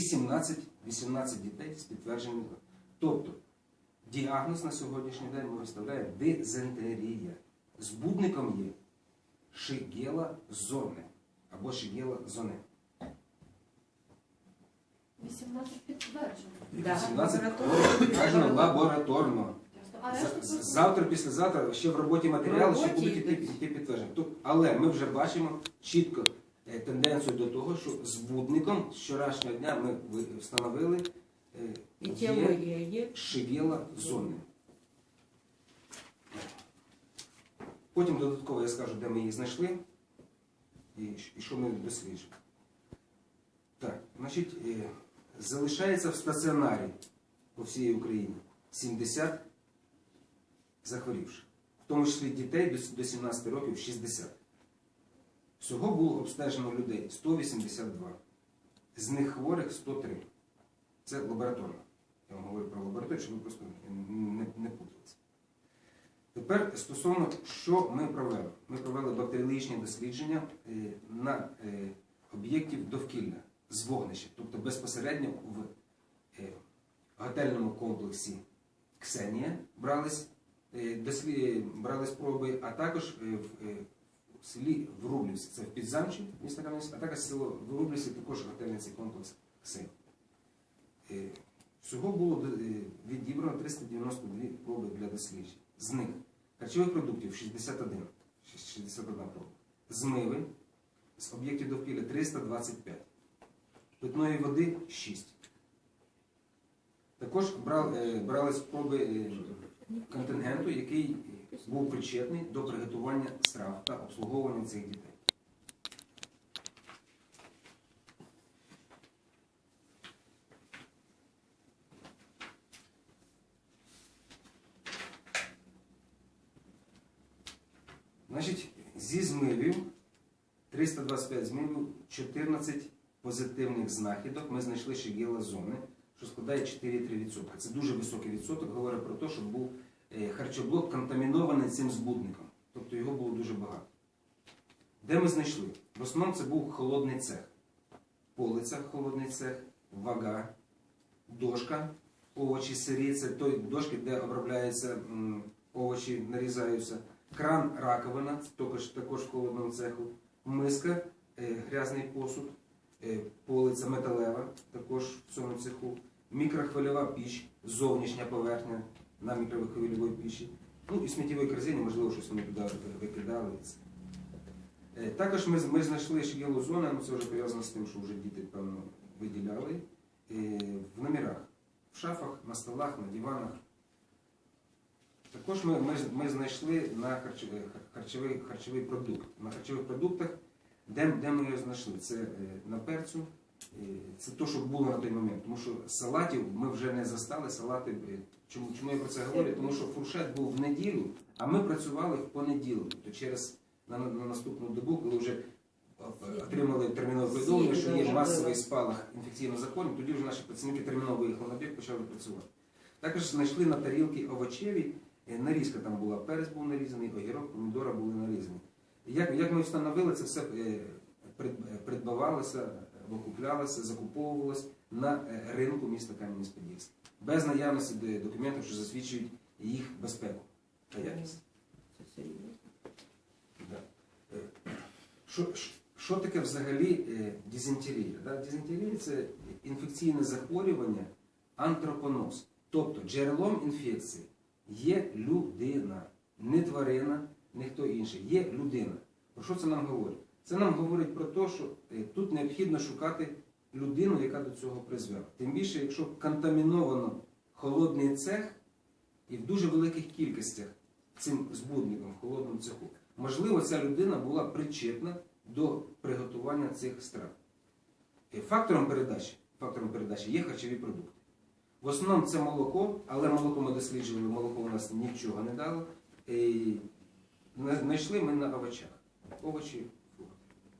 18, 18 дітей з підтвердженим. Тобто діагноз на сьогоднішній день ми виставляємо дизентерія. Збудником є шигела зони або шигела зони. 18 підтверджено. Да, 18 лабораторно. підтверджено лабораторно. Завтра, післязавтра ще в роботі матеріали, ще будуть йти, підтвердження. Але ми вже бачимо чітко тенденцію до того, що збудником з вчорашнього дня ми встановили е, є шивіла зони. Потім додатково я скажу, де ми її знайшли і, і що ми досліджуємо. Так, значить, е, залишається в стаціонарі по всій Україні 70 захворівших, в тому числі дітей до 17 років 60. Всього було обстежено людей 182. З них хворих 103. Це лабораторно. Я вам говорю про лабораторію, щоб ви просто не, не путалися. Тепер стосовно, що ми провели. Ми провели бактеріологічні дослідження е, на е, об'єктів довкілля з вогнища, тобто безпосередньо в е, готельному комплексі Ксенія брались, е, брались проби, а також в, в селі Врублівці, це в Підзамчі, місто Кам'янське, а також село Врублівці, також готельний цей комплекс Ксенія. Е, Всього було е, відібрано 392 проби для досліджень. З них харчових продуктів 61, 61 проба. Змиви з об'єктів довкілля 325. Питної води 6. Також е, брали спроби контингенту, який був причетний до приготування страв та обслуговування цих дітей. Значить, зі змивів 325 змивів, 14 позитивних знахідок ми знайшли шигела зони, що складає 4,3%. Це дуже високий відсоток, говорить про те, що був харчоблок контамінований цим збудником. Тобто його було дуже багато. Де ми знайшли? В основному це був холодний цех. Полиця, холодний цех, вага, дошка, овочі сирі, це той дошки, де обробляються овочі, нарізаються. Кран раковина, також, також в холодному цеху, миска, е, грязний посуд, е, полиця металева, також в цьому цеху, мікрохвильова піч, зовнішня поверхня на мікрохвильовій пічі. Ну і сміттєвої корзини, можливо, щось вони туди викидали. Е, Також ми, ми знайшли шкілу зону, ну це вже пов'язано з тим, що вже діти, певно, виділяли, е, в номерах, в шафах, на столах, на диванах. Також ми, ми, ми знайшли на харчовий, харчовий, харчовий продукт. На харчових продуктах, де, де ми його знайшли? Це е, на перцю, е, це те, що було на той момент. Тому що салатів ми вже не застали, салати. е, Чому, чому я про це говорю? Тому що фуршет був в неділю, а ми працювали в понеділок. Тобто через на, на наступну добу, коли вже е, отримали термінове повідомлення, що є масовий спалах інфекційного захворювання, тоді вже наші працівники терміново виїхали на об'єкт, почали працювати. Також знайшли на тарілки овочеві, е, нарізка там була, перець був нарізаний, огірок, помідора були нарізані. Як, як ми встановили, це все е, прид- е, придбавалося, або куплялося, закуповувалося на е, ринку міста Кам'янець-Подільський. Без наявності документів, що засвідчують їх безпеку та якість. Е, Що, що- що таке взагалі е, дизентерія? Дизентерія це інфекційне захворювання антропоноз. Тобто джерелом інфекції є людина, не тварина, не хто інший, є людина. Про що це нам говорить? Це нам говорить про те, що е, тут необхідно шукати людину, яка до цього призвела. Тим більше, якщо контаміновано холодний цех і в дуже великих кількостях цим збудником в холодному цеху. Можливо, ця людина була причетна до приготування цих страв. Е, Фактором передачі, фактором передачі є харчові продукти. В основному це молоко, але молоко ми досліджували, молоко у нас нічого не дало. Е, Знайшли ми на овочах. Овочі